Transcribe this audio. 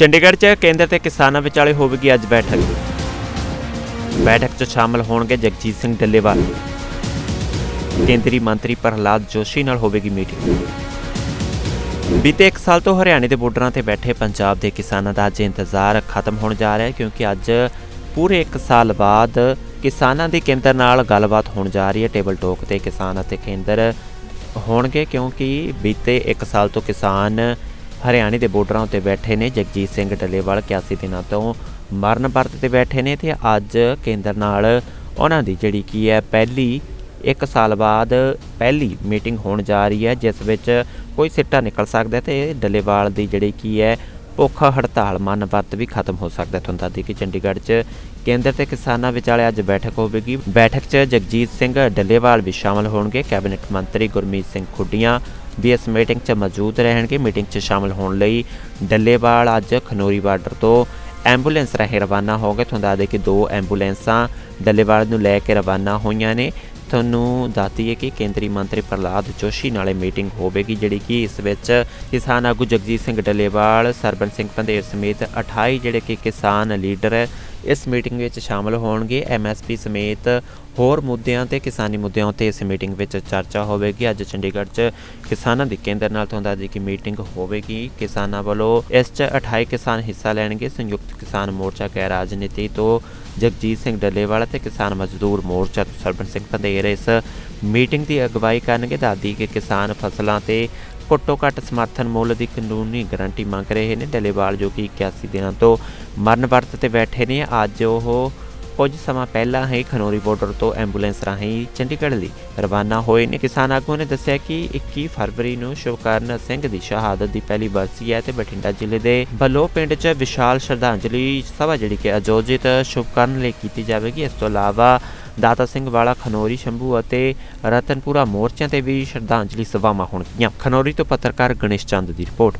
ਚੰਡੀਗੜ੍ਹ 'ਚ ਕੇਂਦਰ ਤੇ ਕਿਸਾਨਾਂ ਵਿਚਾਲੇ ਹੋਵੇਗੀ ਅੱਜ ਬੈਠਕ। ਬੈਠਕ 'ਚ ਸ਼ਾਮਲ ਹੋਣਗੇ ਜਗਜੀਤ ਸਿੰਘ ਡੱਲੇਵਾਲ ਕੇਂਦਰੀ ਮੰਤਰੀ ਪ੍ਰਹਲਾਦ ਜੋਸ਼ੀ ਨਾਲ ਹੋਵੇਗੀ ਮੀਟਿੰਗ। ਬੀਤੇ 1 ਸਾਲ ਤੋਂ ਹਰਿਆਣੇ ਦੇ ਬਾਰਡਰਾਂ ਤੇ ਬੈਠੇ ਪੰਜਾਬ ਦੇ ਕਿਸਾਨਾਂ ਦਾ ਅੱਜ ਇੰਤਜ਼ਾਰ ਖਤਮ ਹੋਣ ਜਾ ਰਿਹਾ ਹੈ ਕਿਉਂਕਿ ਅੱਜ ਪੂਰੇ 1 ਸਾਲ ਬਾਅਦ ਕਿਸਾਨਾਂ ਦੀ ਕੇਂਦਰ ਨਾਲ ਗੱਲਬਾਤ ਹੋਣ ਜਾ ਰਹੀ ਹੈ। ਟੇਬਲ ਟੋਕ ਤੇ ਕਿਸਾਨ ਅਤੇ ਕੇਂਦਰ ਹੋਣਗੇ ਕਿਉਂਕਿ ਬੀਤੇ 1 ਸਾਲ ਤੋਂ ਕਿਸਾਨ ਹਰਿਆਣੇ ਦੇ ਬਾਰਡਰਾਂ ਉੱਤੇ ਬੈਠੇ ਨੇ ਜਗਜੀਤ ਸਿੰਘ ਡੱਲੇਵਾਲ 81 ਦਿਨਾਂ ਤੋਂ ਮਰਨ ਵਰਤ ਤੇ ਬੈਠੇ ਨੇ ਤੇ ਅੱਜ ਕੇਂਦਰ ਨਾਲ ਉਹਨਾਂ ਦੀ ਜਿਹੜੀ ਕੀ ਹੈ ਪਹਿਲੀ 1 ਸਾਲ ਬਾਅਦ ਪਹਿਲੀ ਮੀਟਿੰਗ ਹੋਣ ਜਾ ਰਹੀ ਹੈ, ਜਿਸ ਵਿੱਚ ਕੋਈ ਸਿੱਟਾ ਨਿਕਲ ਸਕਦਾ ਹੈ ਤੇ ਡੱਲੇਵਾਲ ਦੀ ਜਿਹੜੀ ਕੀ ਹੈ ਭੁੱਖ ਹੜਤਾਲ ਮਨ ਵਰਤ ਵੀ ਖਤਮ ਹੋ ਸਕਦਾ ਤੁਹਾਨੂੰ ਦੱਸ ਦਈਏ ਕਿ ਚੰਡੀਗੜ੍ਹ 'ਚ ਕੇਂਦਰ ਤੇ ਕਿਸਾਨਾਂ ਵਿਚਾਲੇ ਅੱਜ ਬੈਠਕ ਹੋਵੇਗੀ। ਬੈਠਕ 'ਚ ਜਗਜੀਤ ਸਿੰਘ ਡੱਲੇਵਾਲ ਵੀ ਸ਼ਾਮਲ ਹੋਣਗੇ। ਕੈਬਨਿਟ ਮੰਤਰੀ ਗੁਰਮੀਤ ਸਿੰਘ ਖੁੱਡੀਆਂ ਵੀ ਇਸ ਮੀਟਿੰਗ 'ਚ ਮੌਜੂਦ ਰਹਿਣਗੇ। ਮੀਟਿੰਗ 'ਚ ਸ਼ਾਮਲ ਹੋਣ ਲਈ ਡੱਲੇਵਾਲ ਅੱਜ ਖਨੋਰੀ ਬਾਰਡਰ ਤੋਂ ਐਂਬੂਲੈਂਸ ਰਾਹੀਂ ਰਵਾਨਾ ਹੋ ਗਏ। ਤੁਹਾਨੂੰ ਦੱਸ ਦਈਏ ਕਿ ਦੋ ਐਂਬੂਲੈਂਸਾਂ ਡੱਲੇਵਾਲ ਨੂੰ ਲੈ ਕੇ ਰਵਾਨਾ ਹੋਈਆਂ ਨੇ। ਤੁਹਾਨੂੰ ਦੱਸਦੀ ਹੈ ਕਿ ਕੇਂਦਰੀ ਮੰਤਰੀ ਪ੍ਰਹਲਾਦ ਜੋਸ਼ੀ ਨਾਲੇ ਮੀਟਿੰਗ ਹੋਵੇਗੀ, ਜਿਹੜੀ ਕਿ ਇਸ ਵਿੱਚ ਕਿਸਾਨ ਆਗੂ ਜਗਜੀਤ ਸਿੰਘ ਡੱਲੇਵਾਲ ਸਰਬਨ ਸਿੰਘ ਪੰਧੇਰ ਸਮੇਤ 28 ਜਿਹੜੇ ਕਿ ਕਿਸਾਨ ਲੀਡਰ ਇਸ ਮੀਟਿੰਗ ਵਿੱਚ ਸ਼ਾਮਲ ਹੋਣਗੇ। ਐਮਐਸਪੀ ਸਮੇਤ ਹੋਰ ਮੁੱਦਿਆਂ ਤੇ ਕਿਸਾਨੀ ਮੁੱਦਿਆਂ ਉੱਤੇ ਇਸ ਮੀਟਿੰਗ ਵਿੱਚ ਚਰਚਾ ਹੋਵੇਗੀ। ਅੱਜ ਚੰਡੀਗੜ੍ਹ 'ਚ ਕਿਸਾਨਾਂ ਦੀ ਕੇਂਦਰ ਨਾਲ ਤੁਹਾਨੂੰ ਦੱਸਦੀ ਕਿ ਮੀਟਿੰਗ ਹੋਵੇਗੀ। ਕਿਸਾਨਾਂ ਵੱਲੋਂ ਇਸ 'ਚ 28 ਕਿਸਾਨ ਹਿੱਸਾ ਲੈਣਗੇ। ਸੰਯੁਕਤ ਕਿਸਾਨ ਮੋਰਚਾ ਗੈਰ ਰਾਜਨੀਤੀ ਤੋਂ ਜਗਜੀਤ ਸਿੰਘ ਡੱਲੇਵਾਲਾ ਤੇ ਕਿਸਾਨ ਮਜ਼ਦੂਰ ਮੋਰਚਾ ਤੋਂ ਸਰਬਨ ਸਿੰਘ ਪੰਧੇਰ ਇਸ ਮੀਟਿੰਗ ਦੀ ਅਗਵਾਈ ਕਰਨਗੇ। ਦੱਸਦੀ ਕਿ ਕਿਸਾਨ ਫਸਲਾਂ ਤੇ ਘੱਟੋ ਘੱਟ ਸਮਰਥਨ ਮੁੱਲ ਦੀ ਕਾਨੂੰਨੀ ਗਾਰੰਟੀ ਮੰਗ ਰਹੇ ਨੇ ਡੱਲੇਵਾਲ, ਜੋ ਕਿ 81 ਦਿਨਾਂ ਤੋਂ ਮਰਨ ਵਰਤ ਤੇ ਬੈਠੇ ਨੇ। ਅੱਜ ਉਹ ਕੁਝ ਸਮਾਂ ਪਹਿਲਾਂ ਹੀ ਖਨੋਰੀ ਬਾਰਡਰ ਤੋਂ ਐਂਬੂਲੈਂਸ ਰਾਹੀਂ ਚੰਡੀਗੜ੍ਹ ਲਈ ਰਵਾਨਾ ਹੋਏ ਨੇ। ਕਿਸਾਨ ਆਗੂਆਂ ਨੇ ਦੱਸਿਆ ਕਿ 21 ਫਰਵਰੀ ਨੂੰ ਸ਼ੁਭਕਰਨ ਸਿੰਘ ਦੀ ਸ਼ਹਾਦਤ ਦੀ ਪਹਿਲੀ ਬਰਸੀ ਹੈ ਤੇ ਬਠਿੰਡਾ ਜ਼ਿਲ੍ਹੇ ਦੇ ਬਲੋ ਪਿੰਡ 'ਚ ਵਿਸ਼ਾਲ ਸ਼ਰਧਾਂਜਲੀ ਸਭਾ ਜਿਹੜੀ ਕਿ ਆਯੋਜਿਤ ਸ਼ੁਭਕਰਨ ਲਈ ਕੀਤੀ ਜਾਵੇਗੀ। ਇਸ ਤੋਂ ਇਲਾਵਾ ਦਾਤਾ ਸਿੰਘ ਵਾਲਾ ਖਨੌਰੀ, ਸ਼ੰਭੂ ਅਤੇ ਰਤਨਪੁਰਾ ਮੋਰਚਿਆਂ ਤੇ ਵੀ ਸ਼ਰਧਾਂਜਲੀ ਸਭਾਵਾਂ ਹੋਣਗੀਆਂ। ਖਨੌਰੀ ਤੋਂ ਪੱਤਰਕਾਰ ਗਣੇਸ਼ ਚੰਦ ਦੀ ਰਿਪੋਰਟ।